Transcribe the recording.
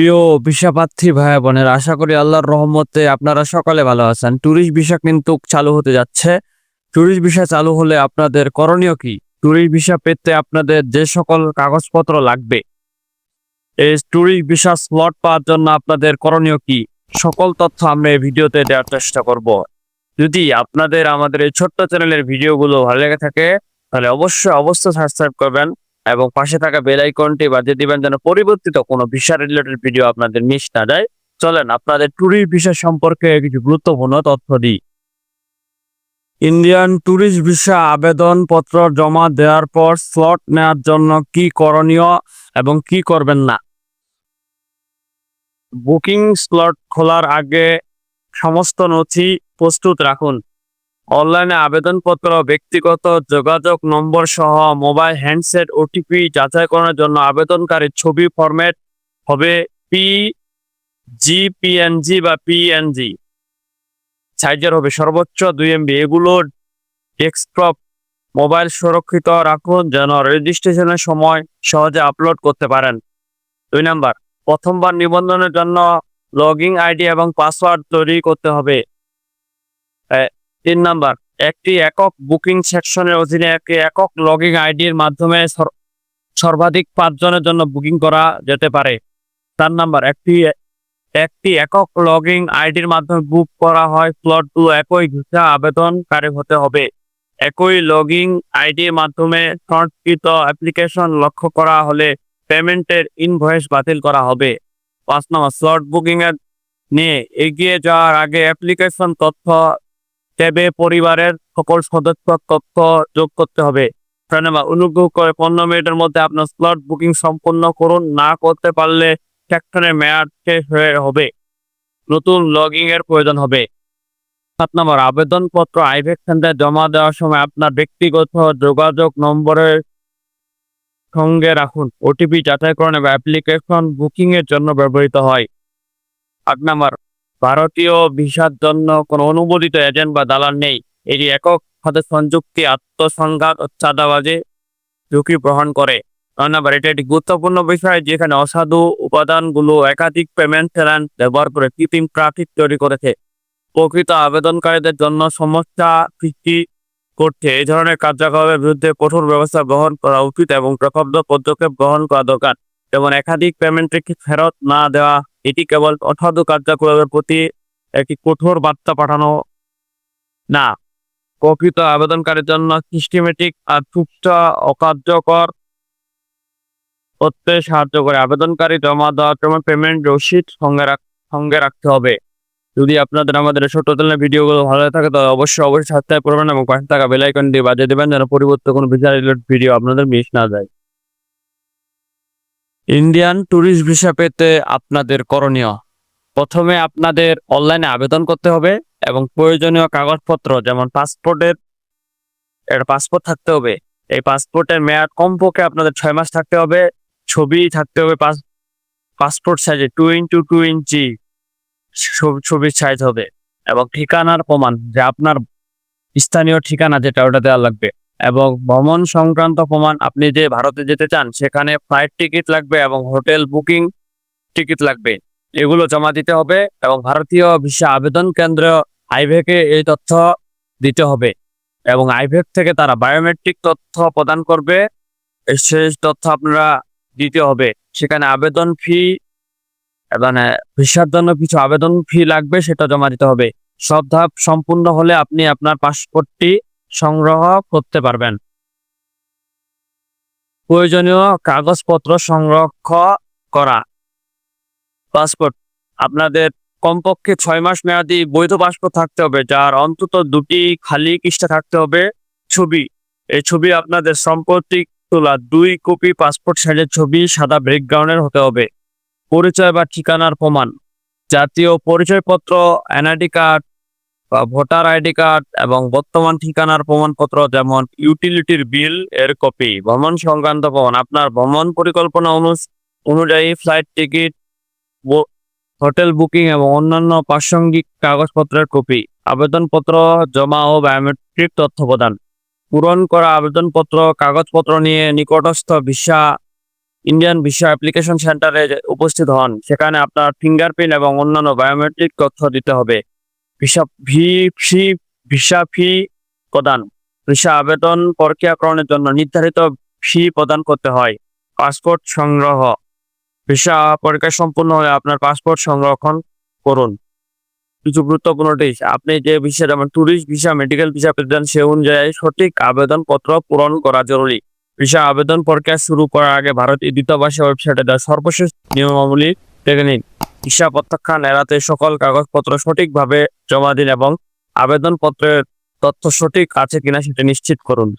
প্রিয় ভিসা ভাই বোনের, আশা করি আল্লাহর রহমতে আপনারা সকালে ভালো আছেন। ট্যুরিস্ট ভিসা কিন্তু চালু হতে যাচ্ছে। ট্যুরিস্ট ভিসা চালু হলে আপনাদের করণীয় কি? ট্যুরিস্ট ভিসা পেতে আপনাদের যে সকল কাগজপত্র লাগবে, এই ট্যুরিস্ট ভিসা স্লট পাওয়ার জন্য আপনাদের করণীয় কি? সকল তথ্য আমরা এই ভিডিওতে দেওয়ার চেষ্টা করব। যদি আপনাদের আমাদের এই ছোট্ট চ্যানেলের ভিডিওগুলো ভালো লেগে থাকে, তাহলে অবশ্যই অবশ্যই সাবস্ক্রাইব করবেন। এবং পাশে থাকা বেল আইকনটি বাজিয়ে দিবেন যেন পরিবর্তিত কোনো ভিসা রিলেটেড ভিডিও আপনাদের মিস না যায়। চলেন, আপনাদের ট্যুরিস্ট ভিসা সম্পর্কে কিছু গুরুত্বপূর্ণ তথ্য দিই। ইন্ডিয়ান ট্যুরিস্ট ভিসা আবেদনপত্র জমা দেওয়ার পর স্লট নেওয়ার জন্য কি করণীয় এবং কি করবেন না? বুকিং স্লট খোলার আগে সমস্ত নথি প্রস্তুত রাখুন। অনলাইনে আবেদনপত্র, ব্যক্তিগত যোগাযোগ নম্বর সহ মোবাইল হ্যান্ডসেট, ওটিপি যাচাইকরণের জন্য আবেদনকারীর ছবি ফরম্যাট হবে পি জি পিএনজি বা পিএনজি সাইজের হবে সর্বোচ্চ দুই এমবি এগুলো ডেস্কটপ, মোবাইল সুরক্ষিত রাখুন যেন রেজিস্ট্রেশনের সময় সহজে আপলোড করতে পারেন। দুই নাম্বার, প্রথমবার নিবন্ধনের জন্য লগইন আইডি এবং পাসওয়ার্ড তৈরি করতে হবে। তিন নাম্বার, একটি একক বুকিং সেকশনের অধীনে একটি একক লগইন আইডির মাধ্যমে সর- সর্বাধিক পাঁচজনের জন্য বুকিং করা যেতে পারে। চার নাম্বার, একটি একটি একক লগইন আইডির মাধ্যমে বুক করা হয় স্লটগুলো একই ভিসা আবেদনকারী হতে হবে। একই লগইন আইডির মাধ্যমে সংস্কৃত অ্যাপ্লিকেশন লক্ষ্য করা হলে পেমেন্টের ইনভয়েস বাতিল করা হবে। পাঁচ নম্বর, স্লট বুকিং এর নিয়ে এগিয়ে যাওয়ার আগে অ্যাপ্লিকেশন তথ্য ট্যাবে পরিবারের সকল সদস্য তথ্য যোগ করতে হবে। নম্বর অনুগ্রহ করে পনেরো মিনিটের মধ্যে আপনার স্লট বুকিং সম্পন্ন করুন। না করতে পারলে সেকশনের মেয়াদ শেষ হয়ে হবে। নতুন লগইন এর প্রয়োজন হবে। সাত নম্বর, আবেদনপত্র আইভেক সেন্টার জমা দেওয়ার সময় আপনার ব্যক্তিগত যোগাযোগ নম্বরের সঙ্গে রাখুন। ওটিপি যাচাইকরণ এবং অ্যাপ্লিকেশন বুকিং এর জন্য ব্যবহৃত হয়। আট নম্বর ভারতীয় ভিসার জন্য কোনো অনুমোদিত এজেন্ট বা দালাল নেই। এটি একক সাথে সংযুক্তি, আত্মসংঘাত চাঁদাবাজি ঝুঁকি গ্রহণ করে। নয় নম্বর, এটা একটি গুরুত্বপূর্ণ বিষয় যেখানে অসাধু উপাদানগুলো একাধিক পেমেন্ট চ্যানেল ব্যবহার করে কৃত্রিম ট্রাফিক তৈরি করেছে। প্রকৃত আবেদনকারীদের জন্য সমস্যা সৃষ্টি করছে। এই ধরনের কার্যকলাপের বিরুদ্ধে কঠোর ব্যবস্থা গ্রহণ করা উচিত এবং প্রকল্প পদক্ষেপ গ্রহণ করা দরকার। যেমন একাধিক পেমেন্ট ফেরত না দেওয়া, এটি কেবল অসাধু কার্যকলাপের প্রতি একটি কঠোর বার্তা পাঠানো না। প্রকৃত আবেদনকারীর জন্য সিস্টেমেটিক আর চুপটা অকার্যকর করতে সাহায্য করে আবেদনকারী জমা দেওয়ার সময় পেমেন্ট রসিদ সঙ্গে রাখ, সঙ্গে রাখতে হবে। যদি আপনাদের আমাদের ছোট চ্যানেলের ভিডিওগুলো ভালো থাকে, তাহলে অবশ্যই অবশ্যই সাবস্ক্রাইব করবেন এবং পাশে থাকা বেল আইকন দিয়ে বাজিয়ে দেবেন যেন পরিবর্তে কোনো ভিসা ভিডিও আপনাদের মিস না যায়। ইন্ডিয়ান ট্যুরিস্ট ভিসা পেতে আপনাদের করণীয়। প্রথমে আপনাদের অনলাইনে আবেদন করতে হবে এবং প্রয়োজনীয় কাগজপত্র যেমন পাসপোর্টের একটা পাসপোর্ট থাকতে হবে। এই পাসপোর্টের মেয়াদ কমপক্ষে আপনাদের ছয় মাস থাকতে হবে। ছবি থাকতে হবে পাস পাসপোর্ট সাইজে টু ইন্টু টু ইঞ্চি ছবির সাইজ হবে। এবং ঠিকানার প্রমাণ, যে আপনার স্থানীয় ঠিকানা যেটা, ওটা দেওয়া লাগবে। এবং ভ্রমণ সংক্রান্ত প্রমাণ, আপনি যে ভারতে যেতে চান, সেখানে ফ্লাইট টিকিট লাগবে এবং হোটেল বুকিং টিকিট লাগবে। এগুলো জমা দিতে হবে এবং ভারতীয় ভিসা আবেদন কেন্দ্র আইভেকে এই তথ্য দিতে হবে এবং আইভেক থেকে তারা বায়োমেট্রিক তথ্য প্রদান করবে। শেষ তথ্য আপনারা দিতে হবে। সেখানে আবেদন ফি এবং ভিসার জন্য কিছু আবেদন ফি লাগবে, সেটা জমা দিতে হবে। সব ধাপ সম্পূর্ণ হলে আপনি আপনার পাসপোর্টটি সংগ্রহ করতে পারবেন। প্রয়োজনীয় কাগজপত্র সংরক্ষণ করা। পাসপোর্ট। আপনাদের কমপক্ষে ছয় মাস মেয়াদি বৈধ পাসপোর্ট থাকতে হবে, যার অন্তত দুটি খালি পৃষ্ঠা থাকতে হবে ছবি। এই ছবি আপনাদের সম্পত্তি তোলা, দুই কপি পাসপোর্ট সাইজের ছবি, সাদা ব্যাকগ্রাউন্ডের হতে হবে। পরিচয় বা ঠিকানার প্রমাণ। জাতীয় পরিচয়পত্র, NID card voter ID card এবং বর্তমান ঠিকানার প্রমাণপত্র যেমন ইউটিলিটির বিল এর কপি, ভ্রমণ সংক্রান্ত প্রমাণ, আপনার ভ্রমণ পরিকল্পনা অনু- অনুযায়ী ফ্লাইট টিকিট হোটেল বুকিং এবং অন্যান্য প্রাসঙ্গিক কাগজপত্রের কপি, আবেদনপত্র জমা ও বায়োমেট্রিক তথ্য প্রদান, পূরণ করা আবেদনপত্র, কাগজপত্র নিয়ে নিকটস্থ ভিসা, ইন্ডিয়ান ভিসা অ্যাপ্লিকেশন সেন্টারে উপস্থিত হন, সেখানে আপনার ফিঙ্গারপ্রিন্ট এবং অন্যান্য বায়োমেট্রিক তথ্য দিতে হবে। ভিসা ফি প্রদান ভিসা আবেদন প্রক্রিয়াকরণের জন্য নির্ধারিত ফি প্রদান করতে হয়। পাসপোর্ট সংগ্রহ। ভিসা পরীক্ষা সম্পূর্ণ হলে আপনার পাসপোর্ট সংরক্ষণ করুন। কিছু গুরুত্বপূর্ণ টিপস আপনি যে ভিসা যেমন ট্যুরিস্ট ভিসা মেডিকেল ভিসা পেতে চান সে অনুযায়ী সঠিক আবেদনপত্র পূরণ করা জরুরি। ভিসা আবেদন প্রক্রিয়া শুরু করার আগে ভারতীয় দূতাবাসের ওয়েবসাইটে দেওয়া সর্বশেষ নিয়মাবলী দেখে নিন। ভিসা প্রত্যাখ্যান এড়াতে সকল কাগজপত্র সঠিকভাবে জমা দিন এবং আবেদনপত্রের তথ্য সঠিক আছে কিনা সেটা নিশ্চিত করুন।